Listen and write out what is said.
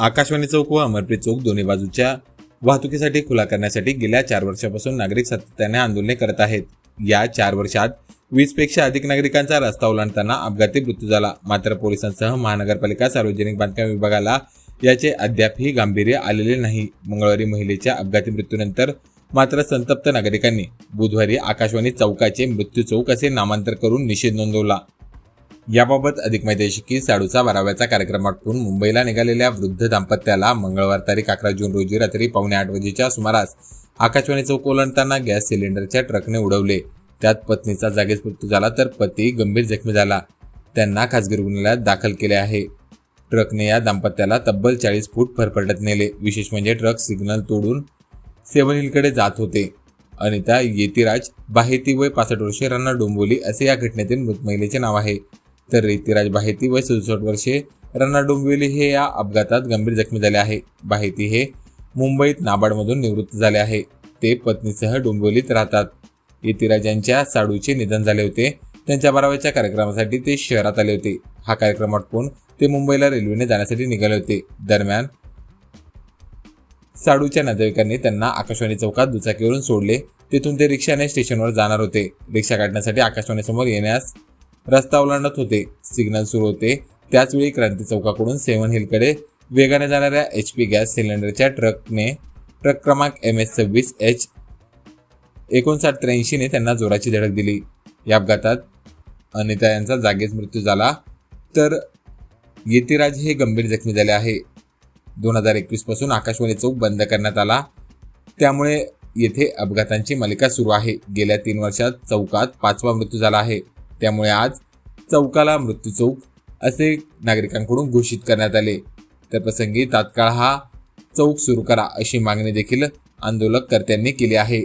आकाशवाणी चौक व अमरप्रीत चौक दोन्ही बाजूच्या वाहतुकीसाठी खुला करण्यासाठी गेल्या चार वर्षापासून नागरिक सातत्याने आंदोलने करत आहेत. या चार वर्षात वीसपेक्षा अधिक नागरिकांचा रस्ता ओलांडताना अपघाती मृत्यू झाला. मात्र पोलिसांसह महानगरपालिका सार्वजनिक बांधकाम विभागाला याचे अद्यापही गांभीर्य आलेले नाही. मंगळवारी महिलेच्या अपघाती मृत्यूनंतर मात्र संतप्त नागरिकांनी बुधवारी आकाशवाणी चौकाचे मृत्यू चौक असे नामांतर करून निषेध नोंदवला. याबाबत अधिक माहिती अशी की साडूचा बाराव्याचा कार्यक्रम आटपून मुंबईला निघालेल्या वृद्ध दाम्पत्याला मंगळवार तारीख अकरा जून रोजी रात्री पावणे आठ वाजेच्या सुमारास आकाशवाणी चौक ओलांडताना गॅस सिलेंडरच्या ट्रकने उडवले. त्यात पत्नीचा जागीच मृत्यू झाला तर पती गंभीर जखमी झाला. त्यांना खासगी रुग्णालयात दाखल केले आहे. ट्रकने या दाम्पत्याला तब्बल चाळीस फूट फरफटत नेले. विशेष म्हणजे ट्रक सिग्नल तोडून सेवन हिलकडे जात होते. अनिता येतीराज बाहेती वय पासष्ट वर्षे राणा डोंबोली असे या घटनेतील मृत महिलेचे नाव आहे. तर रेतीराज बाहेती वय सदुसष्ट वर्षे राणा डोंबिवली हे या अपघातात गंभीर जखमी झाले आहे. बाहेती हे मुंबईत नाबार्डमधून निवृत्त झाले आहे. ते पत्नीसह डोंबिवलीत राहतात. येतिराज यांच्या साडूचे निधन झाले होते. त्यांच्या बाराव्याच्या कार्यक्रमासाठी ते शहरात आले होते. हा कार्यक्रम आटपून ते मुंबईला रेल्वेने जाण्यासाठी निघाले होते. दरम्यान साडूच्या नातेवाईकांनी त्यांना आकाशवाणी चौकात दुचाकीवरून सोडले. तिथून ते रिक्षाने स्टेशनवर जाणार होते. रिक्षा काढण्यासाठी आकाशवाणीसमोर येण्यास रस्ता ओलांडत होते. सिग्नल सुरू होते. त्याचवेळी क्रांती चौकाकडून सेवन हिलकडे वेगाने जाणाऱ्या एच पी गॅस सिलेंडरच्या ट्रकने ट्रक क्रमांक एम एस सव्वीस एच एकोणसाठ त्र्याऐंशीने त्यांना जोराची धडक दिली. या अपघातात अनिता यांचा जागीच मृत्यू झाला. तर येतिराज हे गंभीर जखमी झाले आहे. दोन हजार एकवीसपासून आकाशवाणी चौक बंद करण्यात आला. त्यामुळे येथे अपघातांची मालिका सुरू आहे. गेल्या तीन वर्षात चौकात पाचवा मृत्यू झाला आहे. त्यामुळे आज चौकाला मृत्यू चौक असे नागरिकांकडून घोषित करण्यात आले. तर प्रसंगी तात्काळ हा चौक सुरू करा अशी मागणी देखील आंदोलककर्त्यांनी केली आहे.